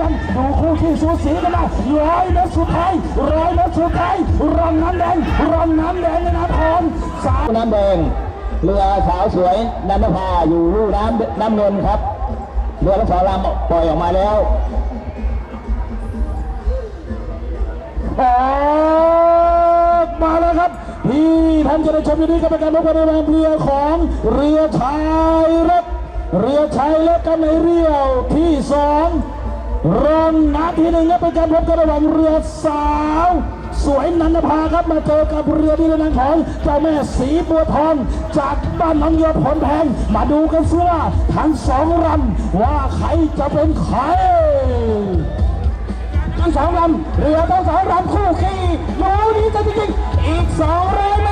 กันดูคู่ที่สูสีกันนะร้อยเมตรสุดท้ายร้อยเมตรสุดท้ายรองน้ำแดงรองน้ำแดงในนาทรสามน้ำแดงเรือสาวสวยนันทภาอยู่ลู่น้ำน้ำเงินครับเรือทั้งสองลำปล่อยออกมาแล้วออกมาแล้วครับพี่ท่านจะได้ชมอยู่นี้กับการพบกันในแรงเรือของเรือชายเล็กเรือชายเล็กกันในเรียวที่สอง รองน้ำที่หนึ่งครับเป็นการพบกันระหว่างเรือสาว สวยนันทภาครับมาเจอกับเรือที่เป็นนางของเจ้าแม่สีบัวทองจากบ้านหน้องโยผลแพงมาดูกันซิว่าทั้งสองลำว่าใครจะเป็นใครทั้งสองลำเรือทั้งสองลำคู่ขี้ดูดีจังจริงๆอีกสองเมตรอี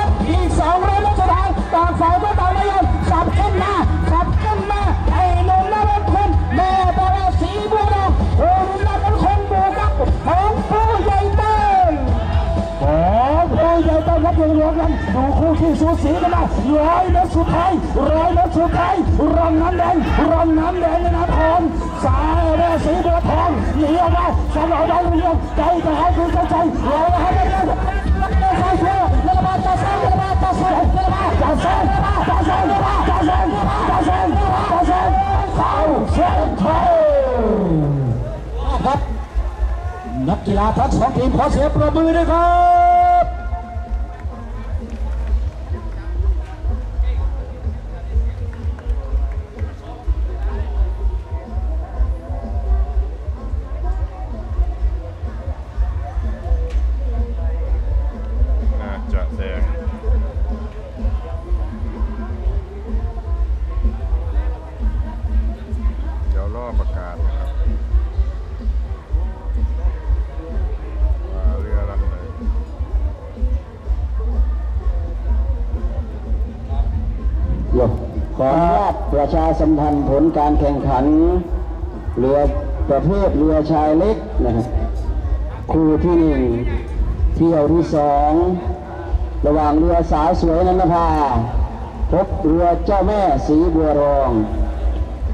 ครับยังรวมกันดูคู่ที่สูสีกันนะร้อยเมตรสุดท้ายร้อยเมตรสุดท้ายรองน้ำแดงรองน้ำแดงในนาทรสายแม่สีบัวทองหนีออกมาสนองได้เรื่องใจจะให้คุณใจเราให้ได้เรื่องใส่เสื้อแล้วมาจใส่แล้วมาจะใส่แล้วมาจะใส่แล้วมาจะใส่แล้วมาจะใส่แล้วมาจะใส่แล้วมาจะใส่เข้าเส้นชัยครับนักกีฬาทั้งสองทีมขอเสียงปรบมือด้วยครับ ออนุญาตประชาสัมพันธ์ผลการแข่งขัน เรือประเภทเรือชายเล็กนะครับคู่ที่หนึ่งเที่ยวที่สองระหว่างเรือสาวสวยนันทภาพบเรือเจ้าแม่สีบัวรอง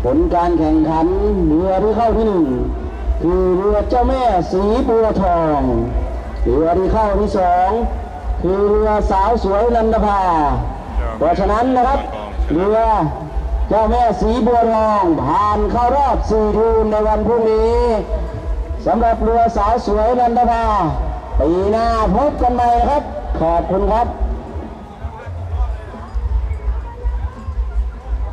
ผลการแข่งขันเรือที่เข้าที่หนึ่งคือเรือเจ้าแม่สีบัวทองเรือที่เข้าที่สองคือเรือสาวสวยนันทภาเพราะฉะนั้นนะครับ เรือเจ้าแม่สีบัวทองผ่านเข้ารอบสี่ทีมในวันพรุ่งนี้สำหรับเรือสาวสวยนันทภาปีหน้าพบกันใหม่ครับ ขอบคุณครับ